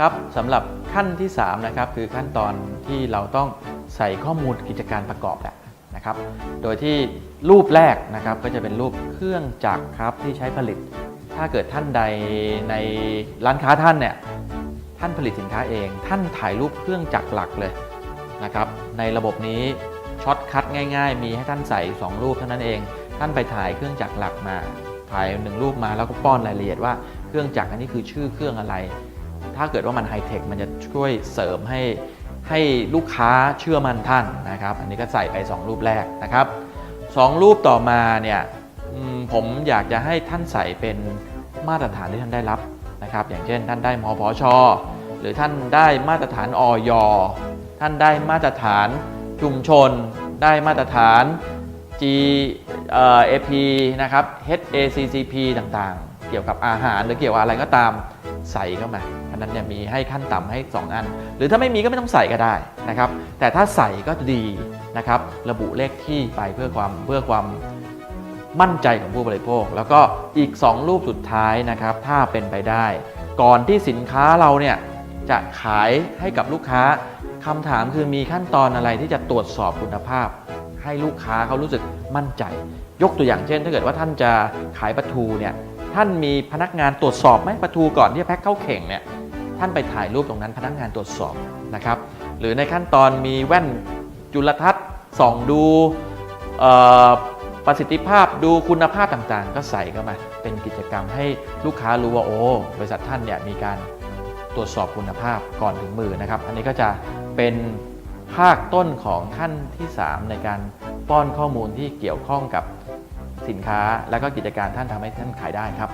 ครับสำหรับขั้นที่3นะครับคือขั้นตอนที่เราต้องใส่ข้อมูลกิจการประกอบแหละนะครับ โดยที่รูปแรกนะครับก็จะเป็นรูปเครื่องจักรครับที่ใช้ผลิต ถ้าเกิดท่านใดในร้านค้าท่านเนี่ยท่านผลิตสินค้าเอง ท่านถ่ายรูปเครื่องจักรหลักเลยนะครับ ในระบบนี้ช็อตคัดง่ายๆ มีให้ท่านใส่ 2 รูปเท่านั้นเอง ท่านไปถ่ายเครื่องจักรหลักมา ถ่ายหนึ่งรูปมาแล้วก็ป้อนรายละเอียดว่าเครื่องจักรอันนี้คือชื่อเครื่องอะไร ถ้าเกิดว่ามันไฮเทคมันจะช่วยเสริมให้ให้ลูกค้าเชื่อมั่นท่านนะครับ อันนี้ก็ใส่ไป 2 รูปแรกนะครับสองรูปต่อมาเนี่ยผมอยากจะให้ท่านใส่เป็นมาตรฐานที่ท่านได้รับนะครับ อย่างเช่น ท่านได้มพช หรือท่านได้มาตรฐานออยท่านได้มาตรฐานชุมชน ได้มาตรฐาน G เอ่อ AP นะครับ HACCP ต่างๆ เกี่ยวกับอาหารหรือเกี่ยวกับอะไรก็ตามใส่เข้ามาอันนั้นเนี่ยมีให้ขั้นต่ำให้ 2 อัน หรือถ้าไม่มีก็ไม่ต้องใส่ก็ได้นะครับ แต่ถ้าใส่ก็ดีนะครับ ระบุเลขที่ไปเพื่อความเพื่อความมั่นใจของผู้บริโภค แล้วก็อีก 2 รูปสุดท้ายนะครับ ถ้าเป็นไปได้ ก่อนที่สินค้าเราเนี่ยจะขายให้กับลูกค้าคำถามคือมีขั้นตอนอะไรที่จะตรวจสอบคุณภาพ ให้ลูกค้าเขารู้สึกมั่นใจ ยกตัวอย่างเช่น ถ้าเกิดว่าท่านจะขายปลาทูเนี่ย ท่านมีพนักงานตรวจสอบไหมปลาทูก่อนที่จะแพ็คเข้าเข่งเนี่ยท่านไปถ่ายรูปตรงนั้นพนักงานตรวจสอบนะครับ หรือในขั้นตอนมีแว่นจุลทรรศน์ส่องดูประสิทธิภาพดูคุณภาพต่างๆ ก็ใส่เข้ามา เป็นกิจกรรมให้ลูกค้ารู้ว่าโอ้บริษัทท่านเนี่ยมีการตรวจสอบคุณภาพก่อนถึงมือนะครับ อันนี้ก็จะเป็นภาคต้นของขั้นที่ 3 ในการป้อนข้อมูลที่เกี่ยวข้องกับ สินค้า และก็กิจการท่านทำให้ท่านขายได้ครับ